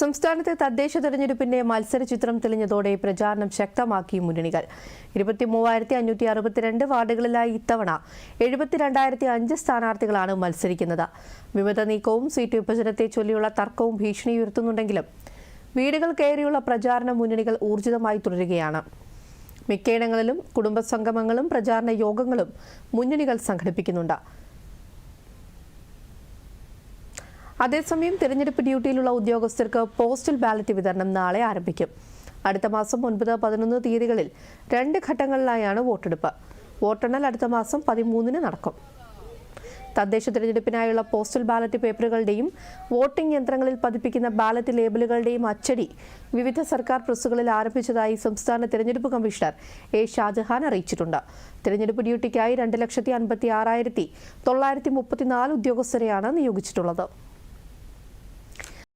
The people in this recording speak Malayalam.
സംസ്ഥാനത്തെ തദ്ദേശ തെരഞ്ഞെടുപ്പിന്റെ മത്സര ചിത്രം തെളിഞ്ഞതോടെ പ്രചാരണം ശക്തമാക്കി മുന്നണികൾ. അഞ്ഞൂറ്റി അറുപത്തിരണ്ട് വാർഡുകളിലായി ഇത്തവണ എഴുപത്തിരണ്ടായിരത്തി അഞ്ച് സ്ഥാനാർത്ഥികളാണ് മത്സരിക്കുന്നത്. വിമത നീക്കവും സീറ്റ് വിഭജനത്തെ ചൊല്ലിയുള്ള തർക്കവും ഭീഷണി ഉയർത്തുന്നുണ്ടെങ്കിലും വീടുകൾ കയറിയുള്ള പ്രചാരണ മുന്നണികൾ ഊർജിതമായി തുടരുകയാണ്. മിക്കയിടങ്ങളിലും കുടുംബസംഗമങ്ങളും പ്രചാരണ യോഗങ്ങളും മുന്നണികൾ സംഘടിപ്പിക്കുന്നുണ്ട്. അതേസമയം തിരഞ്ഞെടുപ്പ് ഡ്യൂട്ടിയിലുള്ള ഉദ്യോഗസ്ഥർക്ക് പോസ്റ്റൽ ബാലറ്റ് വിതരണം നാളെ ആരംഭിക്കും. അടുത്ത മാസം ഒൻപത് പതിനൊന്ന് തീയതികളിൽ രണ്ട് ഘട്ടങ്ങളിലായാണ് വോട്ടെടുപ്പ്. വോട്ടെണ്ണൽ അടുത്ത മാസം പതിമൂന്നിന് നടക്കും. തദ്ദേശ തിരഞ്ഞെടുപ്പിനായുള്ള പോസ്റ്റൽ ബാലറ്റ് പേപ്പറുകളുടെയും വോട്ടിംഗ് യന്ത്രങ്ങളിൽ പതിപ്പിക്കുന്ന ബാലറ്റ് ലേബലുകളുടെയും അച്ചടി വിവിധ സർക്കാർ പ്രസ്സുകളിൽ ആരംഭിച്ചതായി സംസ്ഥാന തിരഞ്ഞെടുപ്പ് കമ്മീഷണർ എ ഷാജഹാൻ അറിയിച്ചിട്ടുണ്ട്. തിരഞ്ഞെടുപ്പ് ഡ്യൂട്ടിക്കായി രണ്ട് ലക്ഷത്തി അൻപത്തി ആറായിരത്തി തൊള്ളായിരത്തി മുപ്പത്തിനാല് ഉദ്യോഗസ്ഥരെയാണ് നിയോഗിച്ചിട്ടുള്ളത്.